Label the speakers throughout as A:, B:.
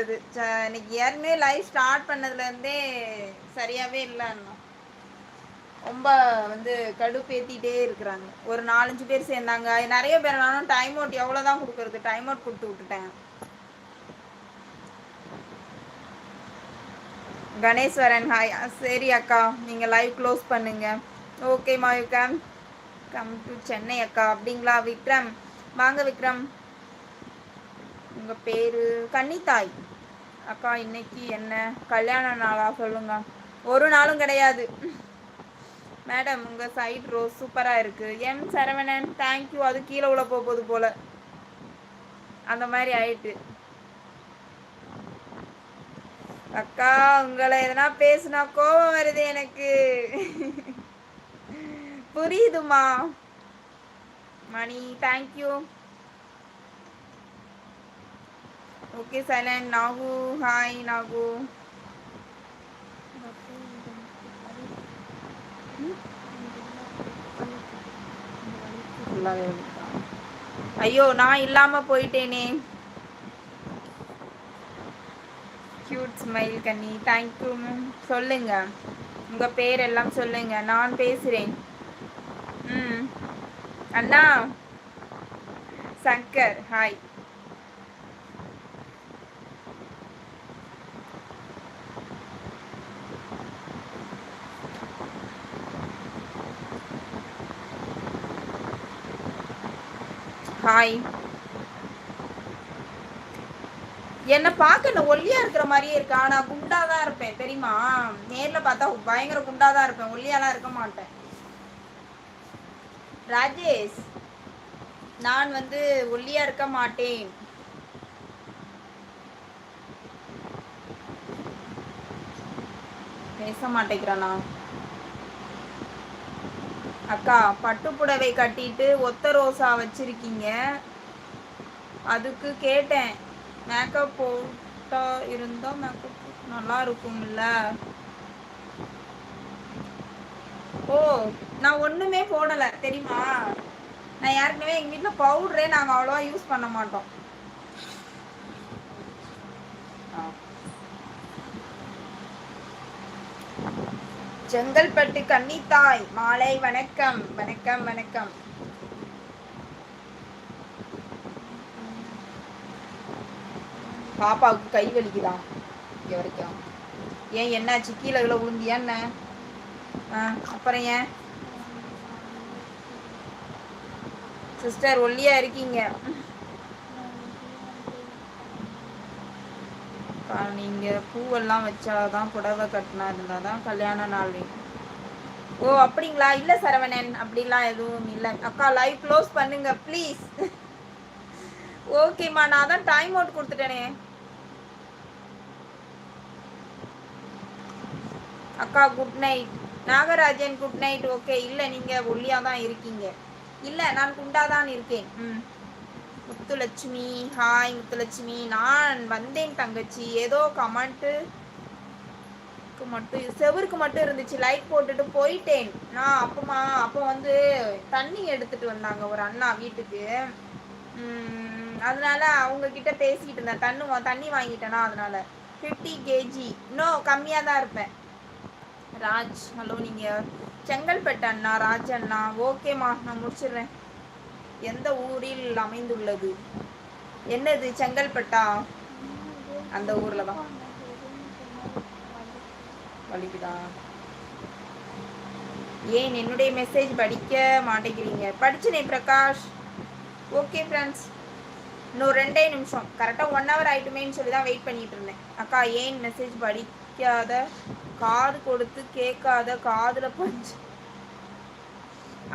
A: இன்னைக்கு ஏற்கனவே live start பண்ணதுலேருந்தே சரியாகவே இல்லைன்னா. ரொம்ப வந்து கடுப்பேற்றிட்டே இருக்கிறாங்க. ஒரு நாலஞ்சு பேர் சேர்ந்தாங்க. நிறைய பேர் நானும் டைம் அவுட் எவ்வளோ தான் கொடுக்குறது? டைம் அவுட் கொடுத்து விட்டுட்டேன். கணேஸ்வரன் ஹாய் சரி அக்கா நீங்கள் லைவ் க்ளோஸ் பண்ணுங்க. ஓகேம்மா you came come to Chennai அக்கா. அப்படிங்களா விக்ரம்? வாங்க விக்ரம். உங்கள் பேர்? கன்னித்தாய். அக்கா இன்னைக்கு என்ன? கல்யாண நாளா சொல்லுங்க. ஒரு நாளும் கிடையாது. மேடம் உங்கள் சைட் ரோஸ் சூப்பராக இருக்குது எம் சரவணன் தேங்க்யூ அது கீழே உள்ள போகுது போல். அந்த மாதிரி ஆயிட்டு. அக்கா உங்களை எதனா பேசுனா கோபம் வருது எனக்கு. புரியுதுமா? Mani thank you okay silent Nagu hi Nagu ஐயோ நான் இல்லாம போயிட்டேனே. கியூட் ஸ்மைல் கண்ணி. தேங்க்யூ சொல்லுங்க. உங்க பேர் எல்லாம் சொல்லுங்க. நான் பேசுறேன். ம். அண்ணா. சங்கர் ஹாய் ஹாய் என்ன பார்க்க நான் ஒல்லியா இருக்கிற மாதிரியே இருக்கா. நான் குண்டா தான் இருப்பேன். தெரியுமா? நேர்ல பார்த்தா பயங்கர குண்டா தான் இருப்பேன். ஒல்லியாலாம் இருக்க மாட்டேன். ராஜேஷ் நான் வந்து ஒல்லியா இருக்க மாட்டேன். பேச மாட்டேங்கிறானா? அக்கா பட்டுப்புடவை கட்டிட்டு ஒத்த ரோசா வச்சிருக்கீங்க. அதுக்கு கேட்டேன். மேக்கப் போட்டா இருந்தா மேக்கப் நல்லா இருக்கும்ல. ஓ நான் ஒண்ணுமே போடல தெரியுமா? நான் ஏற்கனவே எங்க வீட்டுல பவுடரே நாங்க அவ்வளவா யூஸ் பண்ண மாட்டோம். செங்கல்பட்டு கன்னித்தாய் மாலை வணக்கம் வணக்கம் வணக்கம். பாப்பாவுக்கு கை வலிக்குதான் இங்க வரைக்கும். ஏன் என்னாச்சு? கீழே கீழே விழுந்தியா என்ன? ஆ அப்புறம் ஏன்? சிஸ்டர் ஒல்லியா இருக்கீங்க. நீங்கள் பூவெல்லாம் வச்சாதான் புடவை கட்டினா இருந்தாதான் கல்யாண நாள் ஓ அப்படிங்களா? இல்லை சரவணன் அப்படிலாம் எதுவும் இல்லை. அக்கா லைவ் க்ளோஸ் பண்ணுங்க ப்ளீஸ் ஓகேம்மா நான் தான் டைம் அவுட் கொடுத்துட்டேனே. அக்கா good night Nagarajan good night okay இல்லை நீங்கள் ஒல்லியாக தான் இருக்கீங்க. இல்லை நான் குண்டாதான் தான் இருக்கேன். ம். முத்துலட்சுமி ஹாய் முத்துலட்சுமி. நான் வந்தேன் தங்கச்சி. ஏதோ கமெண்ட்டு மட்டும் செவருக்கு மட்டும் இருந்துச்சு. லைட் போட்டுட்டு போயிட்டேன். நான் அப்பமா அப்போ வந்து தண்ணி எடுத்துட்டு வந்தாங்க ஒரு அண்ணா வீட்டுக்கு. அதனால அவங்க கிட்ட பேசிக்கிட்டு இருந்தேன். தண்ணு தண்ணி வாங்கிட்டேனா அதனால. ஃபிஃப்டி கேஜி இன்னும் கம்மியாக தான் இருப்பேன். ராஜ் ஹலோ நீங்கள் செங்கல்பட்டு அண்ணா ராஜ் அண்ணா. ஓகேம்மா நான் முடிச்சிடுறேன். எந்த ஊரில் அமைந்துள்ளது? என்னது செங்கல்பட்டா? அந்த ஊர்ல தான் வலிக்குதா ஏன் என்னுடைய மெசேஜ் படிக்க மாட்டேங்கிறீங்க? படிச்சுனே பிரகாஷ். ஓகே ஃப்ரெண்ட்ஸ் இன்னும் ரெண்டே நிமிஷம். கரெக்டாக ஒன் ஹவர் ஆயிட்டுமேன்னு சொல்லி தான் வெயிட் பண்ணிட்டு இருந்தேன். அக்கா ஏன் மெசேஜ் படிக்காத? காது கொடுத்து கேட்காத? காதில் பஞ்சு.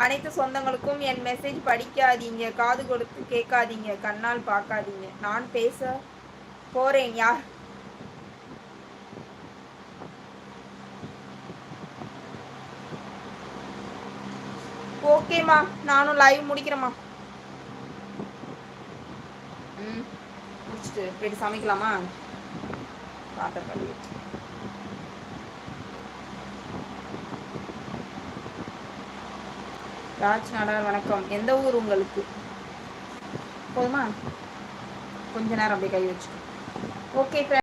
A: அனைத்து சொந்தங்களுக்கும் என் மெசேஜ் படிக்காதீங்க காது கொடுத்து கேட்காதீங்க கண்ணால் பார்க்காதீங்க. நான் பேச போறேன் யார்? ஓகேம்மா நானும் லைவ் முடிக்கிறேம்மா. ம் முடிச்சுட்டு போயிட்டு சமைக்கலாமா? பாத்திரம் கழுவி ராஜ் நாடார் வணக்கம். எந்த ஊர் உங்களுக்கு? போதுமா? கொஞ்ச நேரம் அப்படியே கை வச்சு ஓகே